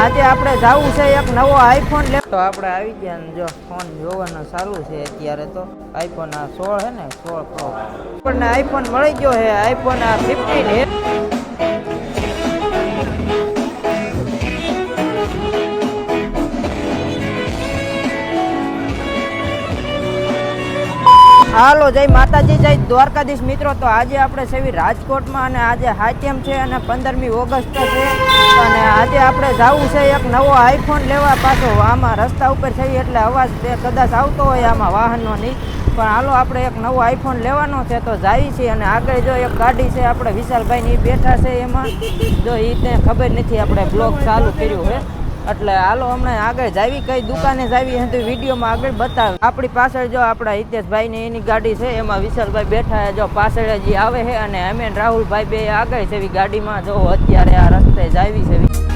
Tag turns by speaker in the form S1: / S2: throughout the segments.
S1: આજે આપણે જવું છે એક નવો આઈફોન લે તો આપણે આવી ગયા ને જો ફોન જોવાનો ચાલુ છે અત્યારે તો. આઈફોન આ સોળ હે ને? સોળ પ્રો આપણને આઈફોન મળી ગયો છે. આઈફોન આ ફિફ્ટીન હાલો, જય માતાજી, જય દ્વારકાધીશ મિત્રો. તો આજે આપણે સેવી રાજકોટમાં અને આજે હાથેમ છે અને પંદરમી ઓગસ્ટ છે. અને આજે આપણે જવું છે એક નવો આઈફોન લેવા પાછો. આમાં રસ્તા ઉપર છે એટલે અવાજ કદાચ આવતો હોય આમાં વાહનનો નહીં. પણ હાલો, આપણે એક નવો આઈફોન લેવાનો છે તો જાય છીએ અને આગળ જો એક ગાડી છે, આપણે વિશાલભાઈની બેઠા છે એમાં. જો એ ખબર નથી આપણે બ્લોગ ચાલુ કર્યું છે એટલે હાલો, હમણાં આગળ જાવી કઈ દુકાને જાવી તો વિડીયોમાં આગળ બતાવે. આપણી પાછળ જો આપણા હિતેશભાઈ ની એની ગાડી છે, એમાં વિશાલભાઈ બેઠા જો પાછળ જે આવે છે, અને અમે રાહુલભાઈ બે આગળ છે એવી ગાડીમાં, જો અત્યારે આ રસ્તે જાવી છે.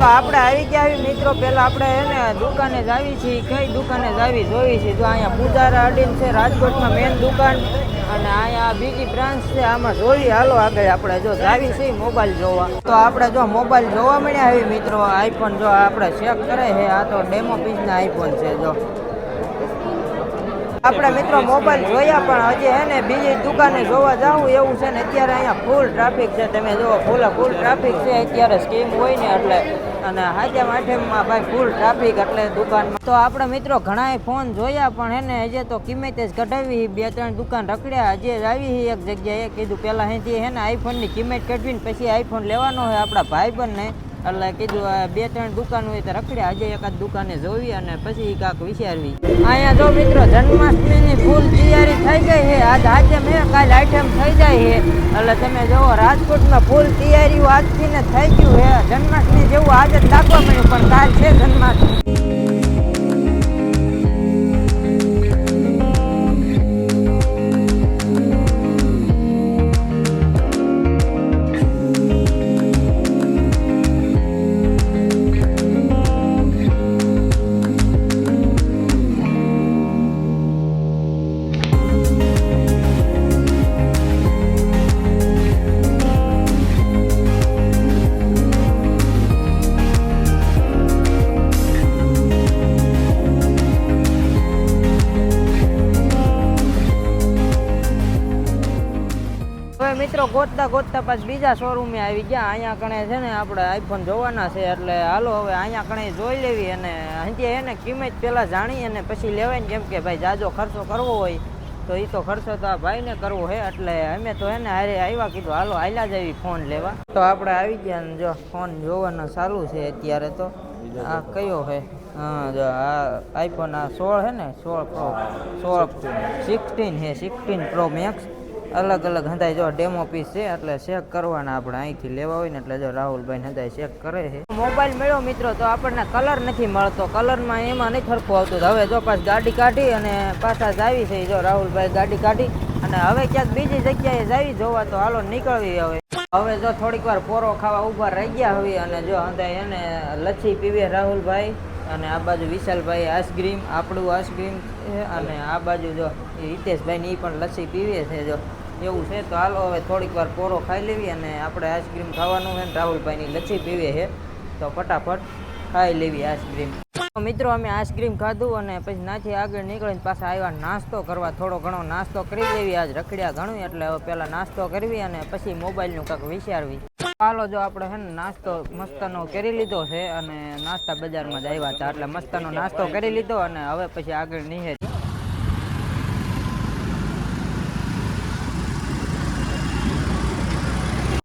S1: તો આપણે આવી ગયા આવી મિત્રો. પહેલાં આપણે હે દુકાને જ આવી છીએ. કઈ દુકાને જ આવી જોઈ છે જો અહીંયા પૂજારા અડીન છે, રાજકોટમાં મેન દુકાન. અને અહીંયા બીજી બ્રાન્ચ છે, આમાં જોઈએ. હાલો આગળ આપણે જો જાવી છે મોબાઈલ જોવા. તો આપણે જો મોબાઈલ જોવા મળ્યા આવી મિત્રો. આઈફોન જો આપણે ચેક કરે છે, આ તો ડેમો પીસના આઈફોન છે જો. આપણે મિત્રો મોબાઈલ જોયા, પણ હજી હે ને બીજી દુકાને જોવા જવું એવું છે ને, અત્યારે અહીંયા ફૂલ ટ્રાફિક છે. તમે જુઓ ફૂલ ફૂલ ટ્રાફિક છે. અત્યારે સ્કીમ હોય ને એટલે અને હાજે માઠેમમાં ભાઈ ફૂલ ટ્રાફિક એટલે દુકાનમાં. તો આપણે મિત્રો ઘણાએ ફોન જોયા, પણ એને હજે તો કિંમત જ કઢાવી. બે, ત્રણ દુકાન રખડ્યા. હજે આવી એક જગ્યાએ. કીધું પહેલાં અહીંથી હે ને આઈફોનની કિંમત કઢવીને પછી આઈફોન લેવાનો હોય આપણા ભાઈબંધને. એટલે કીધું બે ત્રણ દુકાન હોય તો રખડ્યા આજે એકાદ દુકાને જોવી અને પછી કાંક વિચારવી. અહીંયા જો મિત્રો, જન્માષ્ટમીની ફૂલ તૈયારી થઈ ગઈ છે. આજ આજે મેં કાલ આઈટમ થઈ જાય છે. એટલે તમે જુઓ રાજકોટમાં ફૂલ તૈયારીઓ આજથી ને થઈ ગયું છે. જન્માષ્ટમી જેવું આજે જ લાગવા મળ્યું પણ કાલ છે જન્માષ્ટમી. મિત્રો ગોતતા ગોતતા પાછ બીજા શોરૂમે આવી ગયા. અહીંયા કણે છે ને આપણે આઈફોન જોવાના છે, એટલે હાલો હવે અહીંયા કણે જોઈ લેવી અને અહીંથી એને કિંમત પહેલાં જાણી અને પછી લેવાય ને કેમ કે ભાઈ જાજો ખર્ચો કરવો હોય તો એ તો ખર્ચો તો આ ભાઈને કરવો છે એટલે અમે તો એને હારે આવ્યા કીધું, હાલો, હાલ્યા જેવી ફોન લેવા. તો આપણે આવી ગયા ને જો, ફોન જોવાનો ચાલુ છે અત્યારે તો. આ કયો છે હા, જો આ આઈફોન આ સોળ છે ને? સોળ પ્રો સોળ સિક્સટીન હે સિક્સટીન પ્રો મેક્સ અલગ અલગ હંધાય જો ડેમો પીસ છે, એટલે ચેક કરવાના આપણે અહીંથી લેવા હોય ને એટલે જો રાહુલભાઈ હંધાય ચેક કરે છે. મોબાઈલ મળ્યો મિત્રો, તો આપણને કલર નથી મળતો. કલરમાં એમાં નહીં ખરખું આવતું. હવે જો પાછ ગાડી કાઢી અને પાછા જાવી છે જો રાહુલભાઈ ગાડી કાઢી. અને હવે ક્યાંક બીજી જગ્યાએ જાવી જોવા, તો હાલો નીકળવી હવે. હવે જો થોડીક વાર પોરો ખાવા ઊભા રહી ગયા હવે અને જો હંધાય એને લચ્છી પીવે રાહુલભાઈ. અને આ બાજુ વિશાલભાઈ આઈસ્ક્રીમ આપણું આઈસ્ક્રીમ છે. અને આ બાજુ જો એ હિતેશભાઈ ની પણ લસ્સી પીવે છે જો. એવું છે, તો હાલો હવે થોડીક વાર પોરો ખાઈ લેવી અને આપણે આઈસ્ક્રીમ ખાવાનું છે ને રાહુલભાઈની લચ્છી પીવે છે, તો ફટાફટ ખાઈ લેવી આઈસ્ક્રીમ. મિત્રો, અમે આઈસ્ક્રીમ ખાધું અને પછી નાથી આગળ નીકળીને પાછા આવ્યા નાસ્તો કરવા. થોડો ઘણો નાસ્તો કરી લેવી, આજ રખડ્યા ઘણું, એટલે હવે પહેલાં નાસ્તો કરવી અને પછી મોબાઈલનું કાંક વિચારવી. હાલો, જો આપણે હે ને નાસ્તો મસ્તનો કરી લીધો છે અને નાસ્તા બજારમાં જ આવ્યા હતા, એટલે મસ્તનો નાસ્તો કરી લીધો અને હવે પછી આગળ નીહે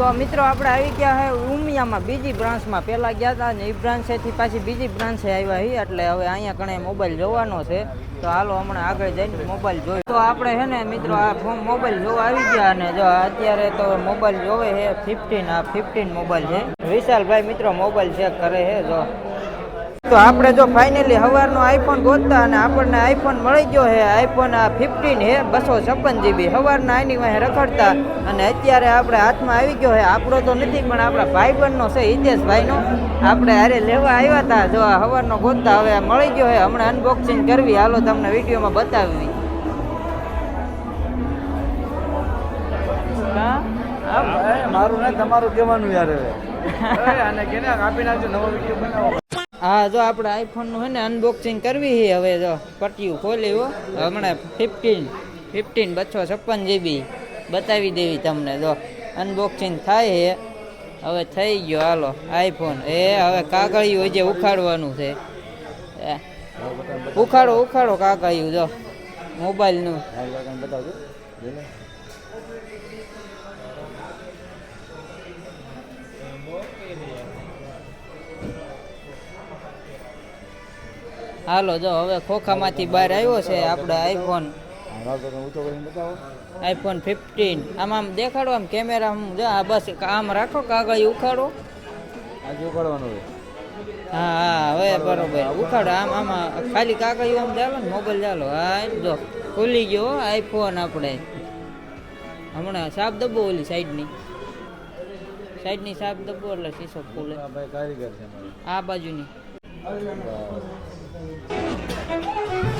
S1: તો મિત્રો આપણે આવી ગયા હે ઉમિયામાં, બીજી બ્રાન્ચમાં. પહેલાં ગયા હતા ને એ બ્રાન્ચેથી પાછી બીજી બ્રાન્ચે આવ્યા હી, એટલે હવે અહીંયા કણે મોબાઈલ જોવાનો છે. તો હાલો હમણાં આગળ જઈને મોબાઈલ જોઈ. તો આપણે છે ને મિત્રો આ ફોન મોબાઈલ જોવા આવી ગયા અને જો અત્યારે તો મોબાઈલ જોવે છે ફિફ્ટીન આ ફિફ્ટીન મોબાઈલ છે. વિશાલભાઈ મિત્રો મોબાઈલ ચેક કરે છે જો. તો આપણે જો ફાઇનલી સવારનો આઈફોન ગોતતા અને આપણને આઈફોન મળી ગયો છે. આઈફોન આ ફિફ્ટીન હે બસો છપ્પન જીબી સવારના આની વાંહે રખડતા અને અત્યારે આપણે હાથમાં આવી ગયો છે. આપણો તો નથી પણ આપણા ભાઈબંધનો છે હિતેશભાઈનો. આપણે હારે લેવા આવ્યા હતા જો આ સવારનો ગોતતા હવે આ મળી ગયો છે. હમણાં અનબોક્સિંગ કરવી. હાલો તમને વિડીયોમાં બતાવવી
S2: મારું ને તમારું કહેવાનું યાર હવે આને કેને કાપી નાખજો નવો વીડિયો બનાવો.
S1: હા જો આપણે આઈફોનનું છે ને અનબોક્સિંગ કરવી છે, હવે જો પટ્યું ખોલી હો. હમણાં ફિફ્ટીન ફિફ્ટીન બસો છપ્પન જીબી બતાવી દેવી તમને જો. અનબોક્સિંગ થાય છે. હવે થઈ ગયો હાલો આઈફોન એ હવે કાગળિયું જે ઉખાડવાનું છે. ઉખાડો ઉખાડો કાગળિયું જો. મોબાઈલનું હાલો જો હવે ખોખામાંથી બહાર આવ્યો છે આપણે આઈફોન આઈફોન ફિફ્ટીન આમ આમ દેખાડો આમ કેમેરા આમ જો આ બસ આમ રાખો કાગળ ઉખાડો.
S2: ઉખાડવાનું
S1: હા હા હવે બરોબર. ઉખાડો આમ આમાં ખાલી કાગળ આમ ચાલો ને મોબાઈલ ચાલો. હા જો ખુલી ગયો આઈફોન આપણે. હમણાં સાપ દબો ઓલી સાઈડની. સાઈડની સાપ દબો એટલે શીશો ખુલે.
S2: આ બાજુની.
S1: Thank you.